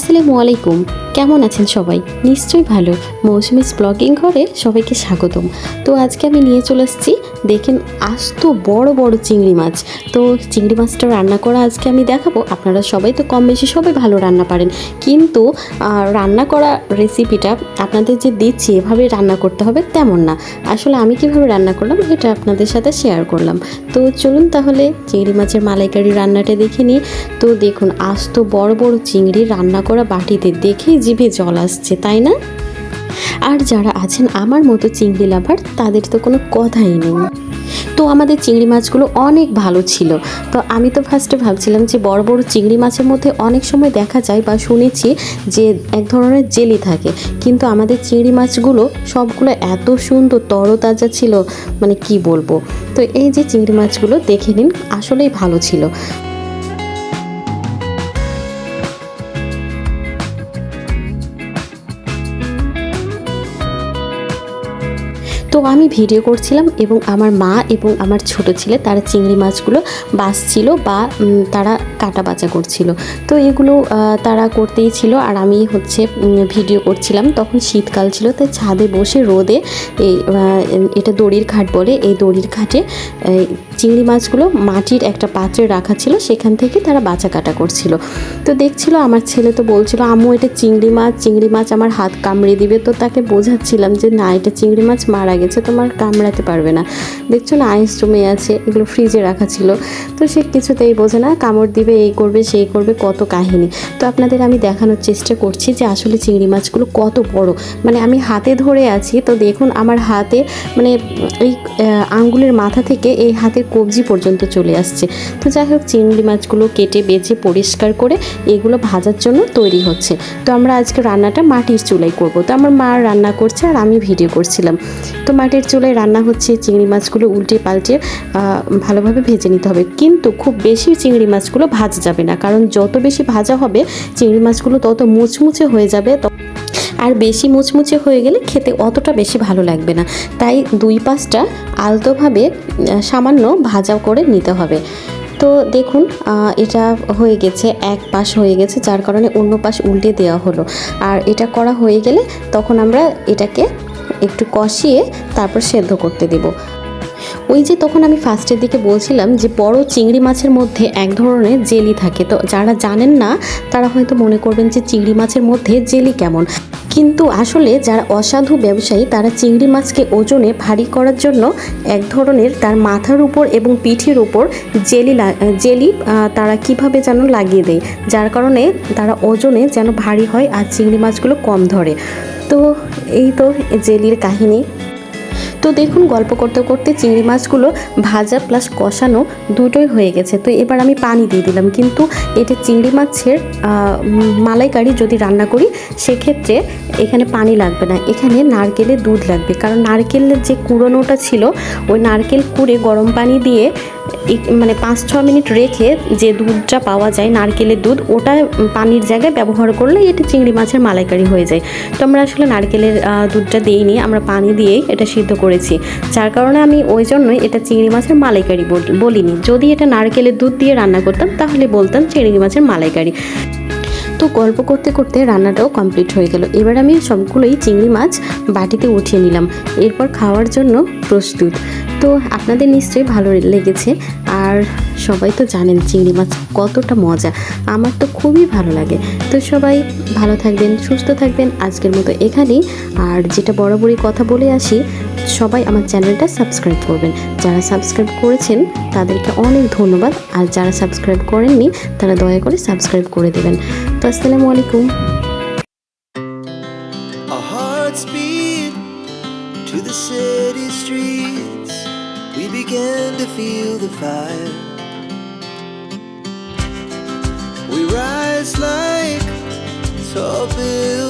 আসসালামু আলাইকুম। কেমন আছেন সবাই? নিশ্চয়ই ভালো। মৌসুমিস ব্লগিং ঘরে সবাইকে স্বাগতম। তো আজকে আমি নিয়ে চলে এসেছি, দেখেন আস্ত বড় বড় চিংড়ি মাছ। তো চিংড়ি মাছটা রান্না করা আজকে আমি দেখাবো। আপনারা সবাই তো কম বেশি সবাই ভালো রান্না পারেন। কিন্তু রান্না করা রেসিপিটা আপনাদের যে দিচ্ছি, এভাবে রান্না করতে হবে তেমন না। আসলে আমি কীভাবে রান্না করলাম, এটা আপনাদের সাথে শেয়ার করলাম। তো চলুন তাহলে চিংড়ি মাছের মালাইকারি রান্নাটা দেখে নিই। তো দেখুন, আস্ত বড় বড় চিংড়ি রান্না করা বাটিতে দেখেই জিভে জল আসছে, তাই না? আর যারা আছেন আমার মতো চিংড়ি লাভার, তাদের তো কোনো কথাই নেই। তো আমাদের চিংড়ি মাছগুলো অনেক ভালো ছিল। তো আমি তো ফার্স্টে ভাবছিলাম যে বড় বড় চিংড়ি মাছের মধ্যে অনেক সময় দেখা যায় বা শুনেছি যে এক ধরনের জেলি থাকে। কিন্তু আমাদের চিংড়ি মাছগুলো সবগুলো এত সুন্দর তরতাজা ছিল মানে কি বলব? তো এই যে চিংড়ি মাছগুলো দেখে নিন, আসলেই ভালো ছিল। তো আমি ভিডিও করছিলাম এবং আমার মা এবং আমার ছোট ছেলে, তারা চিংড়ি মাছগুলো বাছছিল বা তারা কাটা বাচা করছিল। তো এগুলো তারা করতেই ছিল আর আমি হচ্ছে ভিডিও করছিলাম। তখন শীতকাল ছিল, তাই ছাদে বসে রোদে এই এটা দড়ির ঘাট বলে, এই দড়ির ঘাটে চিংড়ি মাছগুলো মাটির একটা পাত্রে রাখা ছিল, সেখান থেকে তারা বাচা কাটা করছিল। তো দেখছিল আমার ছেলে তো বলছিল, আম্মু, এটা চিংড়ি মাছ চিংড়ি মাছ আমার হাত কামড়ে দিবে। তো তাকে বোঝাচ্ছিলাম যে, না, এটা চিংড়ি মাছ মারা গেছে, তোমার কামড়াতে পারবে না। দেখছ না, আইস জমে আছে, এগুলো ফ্রিজে রাখা ছিল। তো সে কিছুতেই বোঝে না, কামড় দিবে, এই করবে, সেই করবে, কত কাহিনী। তো আপনাদের আমি দেখানোর চেষ্টা করছি যে, আসলে চিংড়ি মাছগুলো কত বড়। মানে আমি হাতে ধরে আছি, তো দেখুন আমার হাতে মানে এই আঙ্গুলের মাথা থেকে এই হাতের কবজি পর্যন্ত চলে আসছে। তো যাই হোক, চিংড়ি মাছগুলো কেটে বেছে পরিষ্কার করে এগুলো ভাজার জন্য তৈরি হচ্ছে। তো আমরা আজকে রান্নাটা মাটির চুলাই করব। তো আমার মা রান্না করছে আর আমি ভিডিও করছিলাম। তো মাটির চুলায় রান্না হচ্ছে চিংড়ি মাছগুলো উল্টে পাল্টে ভালোভাবে ভেজে নিতে হবে। কিন্তু খুব বেশি চিংড়ি মাছগুলো ভাজা যাবে না। কারণ যত বেশি ভাজা হবে, চিংড়ি মাছগুলো তত মুচমুচে হয়ে যাবে আর বেশি মুচমুচে হয়ে গেলে খেতে অতটা বেশি ভালো লাগবে না। তাই দুই পাশটা আলতোভাবে সামান্য ভাজা করে নিতে হবে। তো দেখুন এটা হয়ে গেছে, এক পাশ হয়ে গেছে, যার কারণে অন্য পাশ উল্টে দেওয়া হলো। আর এটা করা হয়ে গেলে তখন আমরা এটাকে একটু কষিয়ে তারপর সেদ্ধ করতে দেবো। ওই যে তখন আমি ফার্স্টের দিকে বলছিলাম যে বড় চিংড়ি মাছের মধ্যে এক ধরনের জেলি থাকে। তো যারা জানেন না, তারা হয়তো মনে করবেন যে চিংড়ি মাছের মধ্যে জেলি কেমন। কিন্তু আসলে যারা অসাধু ব্যবসায়ী, তারা চিংড়ি মাছকে ওজনে ভারী করার জন্য এক ধরনের তার মাথার উপর এবং পিঠের উপর জেলি জেলি তারা কীভাবে যেন লাগিয়ে দেয়। যার কারণে তারা ওজনে যেন ভারী হয় আর চিংড়ি মাছগুলো কম ধরে। তো এই তো জেলির কাহিনী। তো দেখুন, গল্প করতে করতে চিংড়ি মাছগুলো ভাজা প্লাস কষানো দুটোই হয়ে গেছে। তো এবার আমি পানি দিয়ে দিলাম। কিন্তু এটা চিংড়ি মাছের মালাইকারি যদি রান্না করি, সেক্ষেত্রে এখানে পানি লাগবে না। এখানে নারকেলের দুধ লাগবে। কারণ নারকেলের যে কুড়োনোটা ছিল, ওই নারকেল কুড়ে গরম পানি দিয়ে মানে পাঁচ, ছ মিনিট রেখে যে দুধটা পাওয়া যায়, নারকেলের দুধ, ওটা পানির জায়গায় ব্যবহার করলে এটা চিংড়ি মাছের মালাইকারি হয়ে যায়। তো আমরা আসলে নারকেলের দুধটা দিইনি। আমরা পানি দিয়েই এটা সিদ্ধ করেছি। যার কারণে আমি ওই জন্যই এটা চিংড়ি মাছের মালাইকারি বল- বলিনি। যদি এটা নারকেলের দুধ দিয়ে রান্না করতাম, তাহলে বলতাম চিংড়ি মাছের মালাইকারি। তো গল্প করতে করতে রান্নাটাও কমপ্লিট হয়ে গেল। এবার আমি সবগুলোই চিংড়ি মাছ বাটিতে উঠিয়ে নিলাম। এরপর খাওয়ার জন্য প্রস্তুত। তো আপনাদের নিশ্চয়ই ভালো লেগেছে। আর সবাই তো জানেন চিংড়ি মাছ কতটা মজা। আমার তো খুবই ভালো লাগে। তো সবাই ভালো থাকবেন, সুস্থ থাকবেন আজকের মতো এখানেই। আর যেটা বরাবরই কথা বলে আসি সবাই আমার চ্যানেলটা সাবস্ক্রাইব করবেন। যারা সাবস্ক্রাইব করেছেন, তাদেরকে অনেক ধন্যবাদ। আর যারা সাবস্ক্রাইব করেননি, তারা দয়া করে সাবস্ক্রাইব করে দেবেন। তো আসসালামু আলাইকুম। Rise like tall buildings.